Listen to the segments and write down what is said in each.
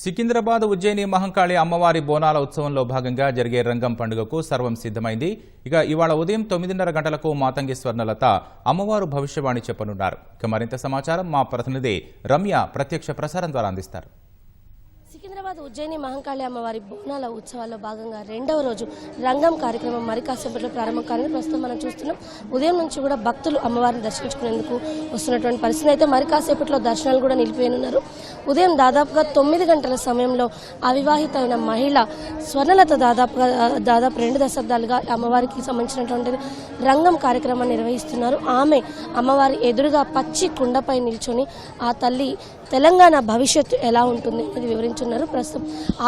సికింద్రాబాద్ ఉజ్జయిని మహంకాళి అమ్మవారి బోనాల ఉత్సవంలో భాగంగా జరిగే రంగం పండుగకు సర్వం సిద్ధమైంది. ఇక ఇవాళ ఉదయం తొమ్మిదిన్నర గంటలకు మాతంగి స్వర్ణలత అమ్మవారు భవిష్యవాణి చెప్పనున్నారు. ఇక మరింత సమాచారం మా ప్రతినిధి రమ్య ప్రత్యక్ష ప్రసారం ద్వారా అందిస్తారు. హైదరాబాద్ ఉజ్జయిని మహంకాళి అమ్మవారి బోనాల ఉత్సవాల్లో భాగంగా రెండవ రోజు రంగం కార్యక్రమం మరి కాసేపట్లో ప్రారంభం. కానీ ప్రస్తుతం మనం చూస్తున్నాం ఉదయం నుంచి కూడా భక్తులు అమ్మవారిని దర్శించుకునేందుకు వస్తున్నటువంటి పరిస్థితి. అయితే మరి కాసేపట్లో దర్శనాలు కూడా నిలిపోయినున్నారు ఉదయం దాదాపుగా తొమ్మిది గంటల సమయంలో అవివాహిత మహిళ స్వర్ణలత దాదాపుగా దాదాపు రెండు దశాబ్దాలుగా అమ్మవారికి సంబంధించినటువంటి రంగం కార్యక్రమాన్ని నిర్వహిస్తున్నారు. ఆమె అమ్మవారి ఎదురుగా పచ్చి కుండపై నిల్చొని ఆ తల్లి తెలంగాణ భవిష్యత్తు ఎలా ఉంటుంది అనేది వివరించున్నారు. ప్రస్తుతం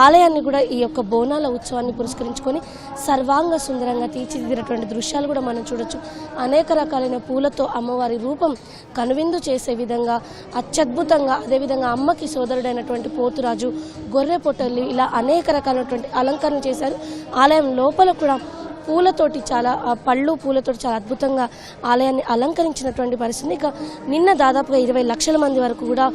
ఆలయాన్ని కూడా ఈ యొక్క బోనాల ఉత్సవాన్ని పురస్కరించుకొని సర్వాంగ సుందరంగా తీర్చిదిద్దినటువంటి దృశ్యాలు కూడా మనం చూడొచ్చు. అనేక రకాలైన పూలతో అమ్మవారి రూపం కనువిందు చేసే విధంగా అత్యద్భుతంగా అదేవిధంగా అమ్మకి సోదరుడైనటువంటి పోతురాజు గొర్రె పొట్టలు ఇలా అనేక రకాలైనటువంటి అలంకరణ చేశారు. ఆలయం లోపల కూడా పూలతోటి చాలా పళ్ళు పూలతోటి చాలా అద్భుతంగా ఆలయాన్ని అలంకరించినటువంటి పరిస్థితి. ఇక నిన్న దాదాపుగా ఇరవై లక్షల మంది వరకు కూడా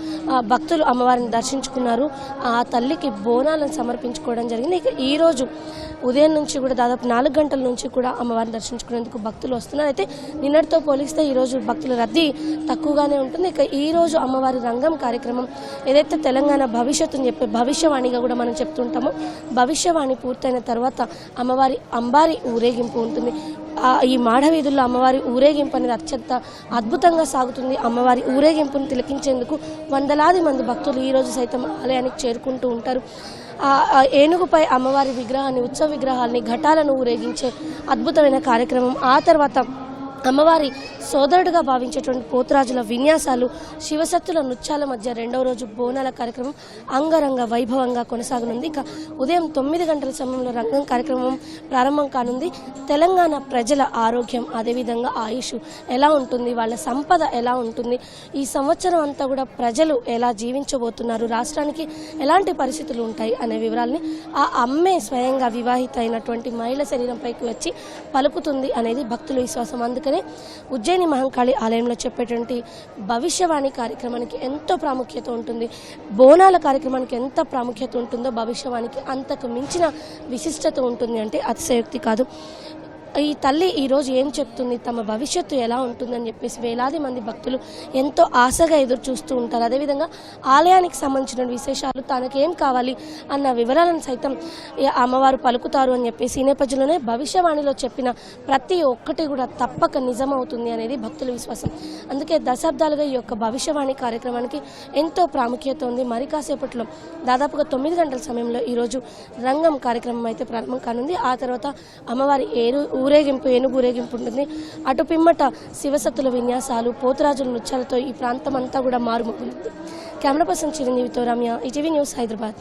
భక్తులు అమ్మవారిని దర్శించుకున్నారు. ఆ తల్లికి బోనాలను సమర్పించుకోవడం జరిగింది. ఇక ఈరోజు ఉదయం నుంచి కూడా దాదాపు నాలుగు గంటల నుంచి కూడా అమ్మవారిని దర్శించుకునేందుకు భక్తులు వస్తున్నారు. అయితే నిన్నటితో పోలిస్తే ఈ రోజు భక్తుల రద్దీ తక్కువగానే ఉంటుంది. ఇక ఈరోజు అమ్మవారి రంగం కార్యక్రమం ఏదైతే తెలంగాణ భవిష్యత్తుని చెప్పే భవిష్యవాణిగా కూడా మనం చెప్తుంటామో భవిష్యవాణి పూర్తయిన తర్వాత అమ్మవారి అంబారి ఊరేగింపు ఉంటుంది. ఈ మాడవీధుల్లో అమ్మవారి ఊరేగింపు అనేది అత్యంత అద్భుతంగా సాగుతుంది. అమ్మవారి ఊరేగింపును తిలకించేందుకు వందలాది మంది భక్తులు ఈరోజు సైతం ఆలయానికి చేరుకుంటూ ఉంటారు. ఆ ఏనుగుపై అమ్మవారి విగ్రహాన్ని ఉత్సవ విగ్రహాల్ని ఘటాలను ఊరేగించే అద్భుతమైన కార్యక్రమం. ఆ తర్వాత అమ్మవారి సోదరుడుగా భావించేటువంటి పోతురాజుల విన్యాసాలు శివశక్తుల నృత్యాల మధ్య రెండవ రోజు బోనాల కార్యక్రమం అంగరంగ వైభవంగా కొనసాగనుంది. ఇక ఉదయం తొమ్మిది గంటల సమయంలో రంగం కార్యక్రమం ప్రారంభం కానుంది. తెలంగాణ ప్రజల ఆరోగ్యం అదేవిధంగా ఆయుష్ ఎలా ఉంటుంది వాళ్ళ సంపద ఎలా ఉంటుంది ఈ సంవత్సరం అంతా కూడా ప్రజలు ఎలా జీవించబోతున్నారు రాష్ట్రానికి ఎలాంటి పరిస్థితులు ఉంటాయి అనే వివరాల్ని ఆ అమ్మే స్వయంగా వివాహిత అయినటువంటి మహిళ శరీరంపైకి వచ్చి పలుకుతుంది అనేది భక్తుల విశ్వాసం. అందుకని ఉజ్జయిని మహంకాళి ఆలయంలో చెప్పేటువంటి భవిష్యవాణి కార్యక్రమానికి ఎంతో ప్రాముఖ్యత ఉంటుంది. బోనాల కార్యక్రమానికి ఎంత ప్రాముఖ్యత ఉంటుందో భవిష్యవాణికి అంతకు మించిన విశిష్టత ఉంటుంది అంటే అతిశయోక్తి కాదు. ఈ తల్లి ఈరోజు ఏం చెప్తుంది? తమ భవిష్యత్తు ఎలా ఉంటుందని చెప్పేసి వేలాది మంది భక్తులు ఎంతో ఆశగా ఎదురు చూస్తూ ఉంటారు. అదేవిధంగా ఆలయానికి సంబంధించిన విశేషాలు తనకేం కావాలి అన్న వివరాలను సైతం అమ్మవారు పలుకుతారు అని చెప్పేసి ఈ నేపథ్యంలోనే భవిష్యవాణిలో చెప్పిన ప్రతి ఒక్కటి కూడా తప్పక నిజమవుతుంది అనేది భక్తుల విశ్వాసం. అందుకే దశాబ్దాలుగా ఈ యొక్క భవిష్యవాణి కార్యక్రమానికి ఎంతో ప్రాముఖ్యత ఉంది. మరి కాసేపట్లో దాదాపుగా తొమ్మిది గంటల సమయంలో ఈరోజు రంగం కార్యక్రమం అయితే ప్రారంభం కానుంది. ఆ తర్వాత అమ్మవారి ఏరు ఊరేగింపు ఏనుగు ఊరేగింపు ఉంటుంది. అటు పిమ్మట శివసత్తుల విన్యాసాలు పోతురాజుల నృత్యాలతో ఈ ప్రాంతం అంతా కూడా మారుమోగుతుంది కెమెరా పర్సన్ చిరంజీవితో రమ్య ఈటీవీ న్యూస్ హైదరాబాద్.